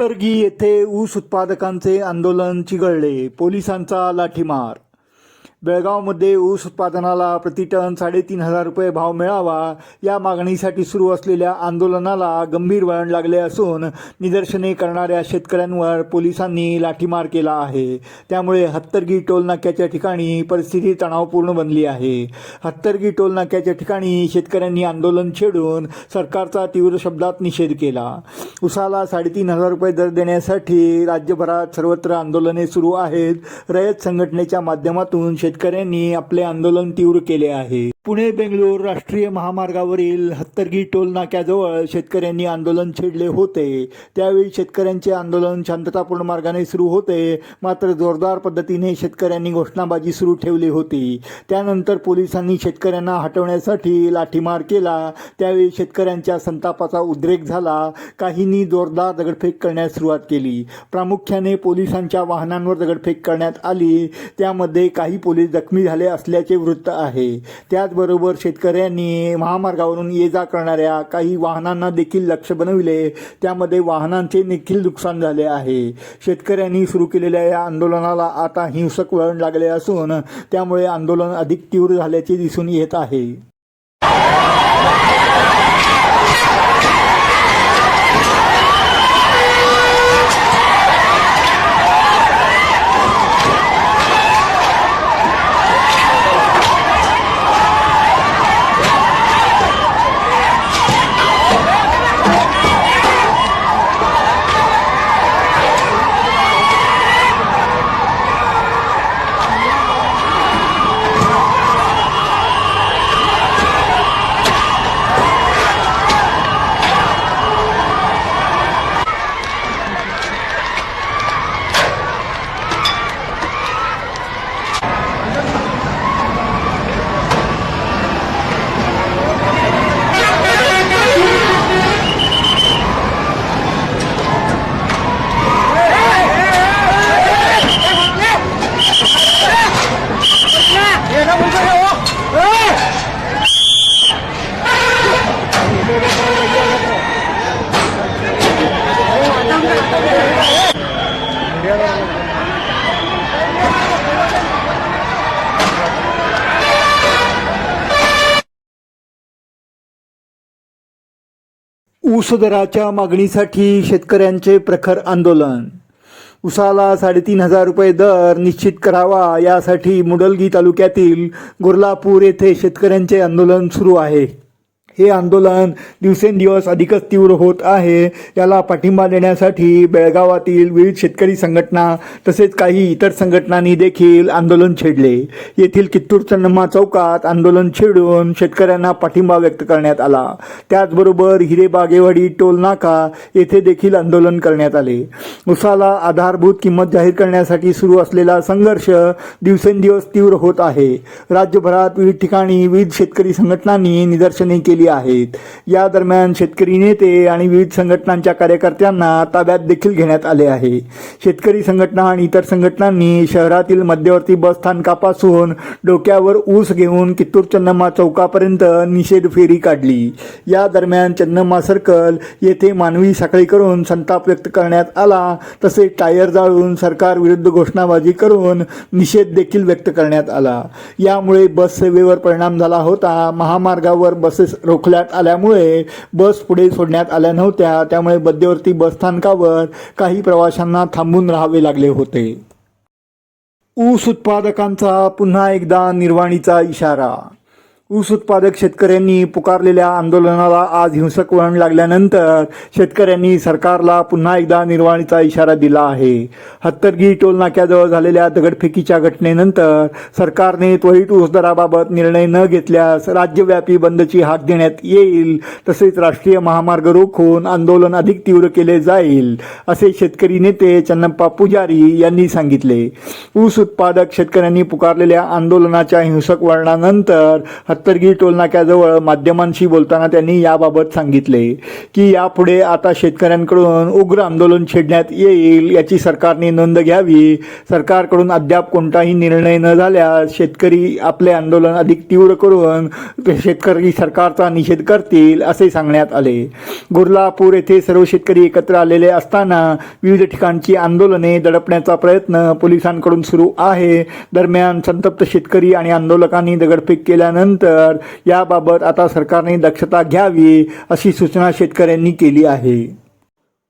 तरगी येथे ऊस उत्पादकांचे आंदोलन चिघळले पोलिसांचा लाठीमार बेळगावमध्ये ऊस उत्पादनाला प्रतिटन साडेतीन हजार रुपये भाव मिळावा या मागणीसाठी सुरू असलेल्या आंदोलनाला गंभीर वळण लागले असून निदर्शने करणाऱ्या शेतकऱ्यांवर पोलिसांनी लाठीमार केला आहे. त्यामुळे हत्तरगी टोल नाक्याच्या ठिकाणी परिस्थिती तणावपूर्ण बनली आहे. हत्तरगी टोल नाक्याच्या ठिकाणी शेतकऱ्यांनी आंदोलन छेडून सरकारचा तीव्र शब्दात निषेध केला. उसाला साडेतीन हजार रुपये दर देण्यासाठी राज्यभरात सर्वत्र आंदोलने सुरू आहेत. रयत संघटनेच्या माध्यमातून शेतकऱ्यांनी आपले आंदोलन तीव्र केले आहे. पुणे बेंगलोर राष्ट्रीय महामार्गावरील हत्तरगी टोल नाक्याजवळ शेतकऱ्यांनी आंदोलन छेडले होते. त्यावेळी शेतकऱ्यांचे आंदोलन शांततापूर्ण मार्गाने सुरू होते. मात्र जोरदार पद्धतीने शेतकऱ्यांनी घोषणाबाजी सुरू ठेवली होती. त्यानंतर पोलिसांनी शेतकऱ्यांना हटवण्यासाठी लाठीमार केला. त्यावेळी शेतकऱ्यांच्या संतापाचा उद्रेक झाला. काहींनी जोरदार दगडफेक करण्यास सुरुवात केली. प्रामुख्याने पोलिसांच्या वाहनांवर दगडफेक करण्यात आली. त्यामध्ये काही पोलीस जखमी झाले असल्याचे वृत्त आहे. त्याचबरोबर शेतकऱ्यांनी महामार्गावरून ये जा करणाऱ्या काही वाहनांना देखील लक्ष बनविले. त्यामध्ये वाहनांचे देखील नुकसान झाले आहे. शेतकऱ्यांनी सुरू केलेल्या या आंदोलनाला आता हिंसक वळण लागले असून त्यामुळे आंदोलन अधिक तीव्र झाल्याचे दिसून येत आहे. ऊस दराच्या मागणीसाठी शेतकऱ्यांचे प्रखर आंदोलन. उसाला साडेतीन हजार रुपये दर निश्चित करावा यासाठी मुडलगी तालुक्यातील गुरलापूर येथे शेतकऱ्यांचे आंदोलन सुरू आहे. हे आंदोलन दिवसेंदिवस अधिकच तीव्र होत आहे. याला पाठिंबा देण्यासाठी बेळगावातील विविध शेतकरी संघटना तसेच काही इतर संघटनांनी देखील आंदोलन छेडले. येथील कित्तूर चन्नम्मा चौकात आंदोलन छेडून शेतकऱ्यांना पाठिंबा व्यक्त करण्यात आला. त्याचबरोबर हिरेबागेवाडी टोल नाका येथे देखील आंदोलन करण्यात आले. उसाला आधारभूत किंमत जाहीर करण्यासाठी सुरू असलेला संघर्ष दिवसेंदिवस तीव्र होत आहे. राज्यभरात विविध ठिकाणी विविध शेतकरी संघटनांनी निदर्शने केली आहेत. या दरम्यान शेतकरी नेते आणि विविध संघटनांच्या कार्यकर्त्यांना ताब्यात देखील घेण्यात आले आहे. शेतकरी संघटना आणि इतर संघटनांनी शहरातील मध्यवर्ती बस स्थानकापासून डोक्यावर ऊस घेऊन कित्तूर चन्नम्मा चौकापर्यंत निषेध फेरी काढली. या दरम्यान चन्नम्मा सर्कल येथे मानवी साखळी करून संताप व्यक्त करण्यात आला. तसेच टायर जाळून सरकार विरुद्ध घोषणाबाजी करून निषेध देखील व्यक्त करण्यात आला. यामुळे बस सेवेवर परिणाम झाला होता. महामार्गावर बसेस रोखण्यात आल्यामुळे बस पुढे सोडण्यात आल्या नव्हत्या. त्यामुळे मध्यवर्ती बस स्थानकावर काही प्रवाशांना थांबून राहावे लागले होते. ऊस उत्पादकांचा पुन्हा एकदा निर्वाणीचा इशारा ऊस उत्पादक शेतकऱ्यांनी पुकारलेल्या आंदोलनाला आज हिंसक वळण लागल्यानंतर शेतकऱ्यांनी सरकारला पुन्हा एकदा निर्वाणीचा इशारा दिला आहे. हत्तरगी टोलनाक्याजवळ झालेल्या दगडफेकीच्या घटनेनंतर सरकारने त्वरित ऊस दराबाबत निर्णय न घेतल्यास राज्यव्यापी बंदची हाक देण्यात येईल तसेच राष्ट्रीय महामार्ग रोखून आंदोलन अधिक तीव्र केले जाईल असे शेतकरी नेते चन्नप्पा पुजारी यांनी सांगितले. ऊस उत्पादक शेतकऱ्यांनी पुकारलेल्या आंदोलनाच्या हिंसक वळणानंतर सत्तरगिरी टोलनाक्याजवळ माध्यमांशी बोलताना त्यांनी याबाबत सांगितले की यापुढे आता शेतकऱ्यांकडून उग्र आंदोलन छेडण्यात येईल याची सरकारने नोंद घ्यावी. सरकारकडून अद्याप कोणताही निर्णय न झाल्यास शेतकरी आपले आंदोलन अधिक तीव्र करून शेतकरी सरकारचा निषेध करतील असे सांगण्यात आले. गुरलापूर येथे सर्व शेतकरी एकत्र आलेले असताना विविध ठिकाणची आंदोलने दडपण्याचा प्रयत्न पोलिसांकडून सुरू आहे. दरम्यान संतप्त शेतकरी आणि आंदोलकांनी दगडफेक केल्यानंतर तर याबाबत आता सरकारने दक्षता घ्यावी अशी सूचना शेतकऱ्यांनी केली आहे.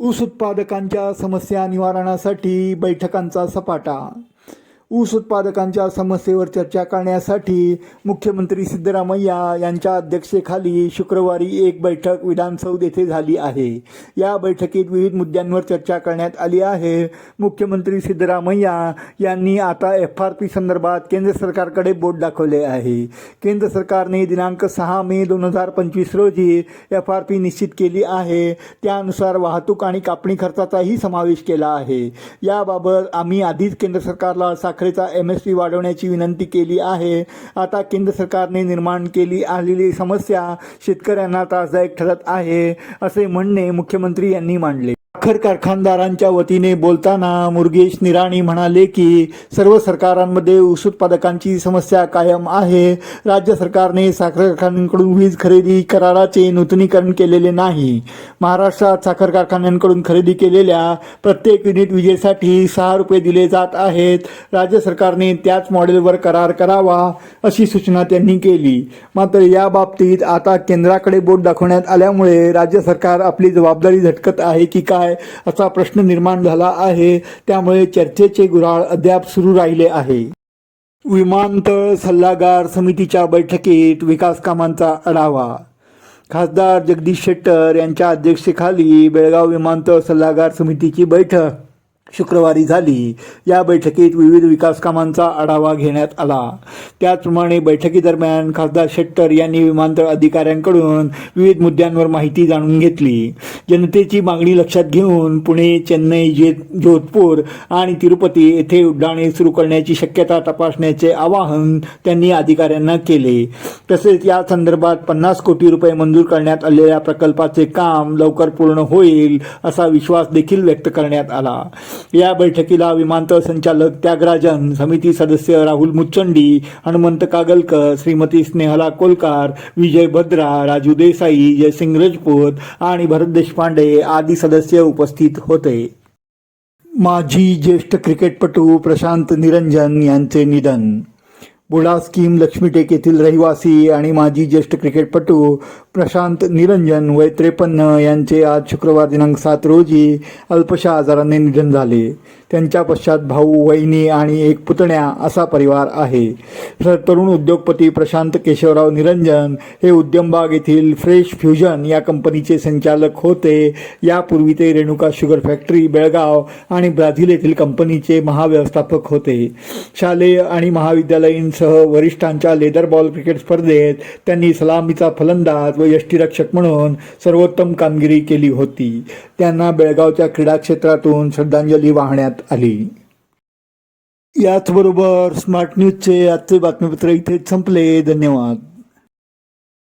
ऊस उत्पादकांच्या समस्या निवारणासाठी बैठकांचा सपाटा ऊस उत्पादकांच्या समस्येवर चर्चा करण्यासाठी मुख्यमंत्री सिद्धरामय्या यांच्या अध्यक्षतेखाली शुक्रवारी एक बैठक विधानसौध येथे झाली आहे. या बैठकीत विविध मुद्द्यांवर चर्चा करण्यात आली आहे. मुख्यमंत्री सिद्धरामय्या यांनी आता एफ आर पी संदर्भात केंद्र सरकारकडे बोट दाखवले आहे. केंद्र सरकारने दिनांक सहा मे दोन हजार पंचवीस रोजी एफ आर पी निश्चित केली आहे. त्यानुसार वाहतूक आणि कापणी खर्चाचाही समावेश केला आहे. याबाबत आम्ही आधीच केंद्र सरकारला साखरेचा एम एस पी वाढवण्याची विनंती केली आहे. आता केंद्र सरकारने निर्माण केली आलेली समस्या शेतकऱ्यांना त्रासदायक ठरत आहे असे म्हणणे मुख्यमंत्री यांनी मांडले. साखर कारखानदारांच्या वतीने बोलताना मुरगेश निराणी म्हणाले की सर्व सरकारांमध्ये ऊस उत्पादकांची समस्या कायम आहे. राज्य सरकारने साखर कारखान्यांकडून वीज खरेदी कराराचे नूतनीकरण केलेले नाही. महाराष्ट्रात साखर कारखान्यांकडून खरेदी केलेल्या प्रत्येक युनिट विजेसाठी सहा रुपये दिले जात आहेत. राज्य सरकारने त्याच मॉडेलवर करार करावा अशी सूचना त्यांनी केली. मात्र या बाबतीत आता केंद्राकडे बोट दाखवण्यात आल्यामुळे राज्य सरकार आपली जबाबदारी झटकत आहे की काय? असा प्रश्न निर्माण झाला आहे. त्यामुळे चर्चेचे गुराळ अद्याप सुरू राहिले आहे. विमानतळ सल्लागार समितीच्या बैठकीत विकास कामांचा आढावा. खासदार जगदीश शेट्टर यांच्या अध्यक्षतेखाली बेळगाव विमानतळ सल्लागार समितीची बैठक. शुक्रवारी झाली. या बैठकीत विविध विकास कामांचा आढावा घेण्यात आला. त्याचप्रमाणे बैठकीदरम्यान खासदार शेट्टर यांनी विमानतळ अधिकाऱ्यांकडून विविध मुद्द्यांवर माहिती जाणून घेतली. जनतेची मागणी लक्षात घेऊन पुणे चेन्नई जे जोधपूर आणि तिरुपती येथे उड्डाणे सुरू करण्याची शक्यता तपासण्याचे आवाहन त्यांनी अधिकाऱ्यांना केले. तसेच या संदर्भात पन्नास कोटी रुपये मंजूर करण्यात आलेल्या प्रकल्पाचे काम लवकर पूर्ण होईल असा विश्वास देखील व्यक्त करण्यात आला. या बैठकीला विमानतळ संचालक त्यागराजन समिती सदस्य राहुल मुच्चंडी हनुमंत कागलकर श्रीमती स्नेहला कोलकार विजय भद्रा राजू देसाई जयसिंग राजपूत आणि भरत देशपांडे आदी सदस्य उपस्थित होते. माजी ज्येष्ठ क्रिकेटपटू प्रशांत निरंजन यांचे निधन. बुडा स्कीम लक्ष्मीटेक येथील रहिवासी आणि माजी ज्येष्ठ क्रिकेटपटू प्रशांत निरंजन वय त्रेपन्न यांचे आज शुक्रवार दिनांक सात रोजी अल्पशा आजाराने निधन झाले. त्यांच्या पश्चात भाऊ वहिनी आणि एक पुतण्या असा परिवार आहे. तरुण उद्योगपती प्रशांत केशवराव निरंजन हे उद्यमबाग येथील फ्रेश फ्युजन या कंपनीचे संचालक होते. यापूर्वी ते रेणुका शुगर फॅक्टरी बेळगाव आणि ब्राझील येथील कंपनीचे महाव्यवस्थापक होते. शालेय आणि महाविद्यालयीनसह वरिष्ठांच्या लेदर बॉल क्रिकेट स्पर्धेत त्यांनी सलामीचा फलंदाज व यष्टीरक्षक म्हणून सर्वोत्तम कामगिरी केली होती. त्यांना बेळगावच्या क्रीडा क्षेत्रातून श्रद्धांजली वाहण्यात आली. याचबरोबर स्मार्ट न्यूजचे आजचे बातमीपत्र इथेच संपले. धन्यवाद.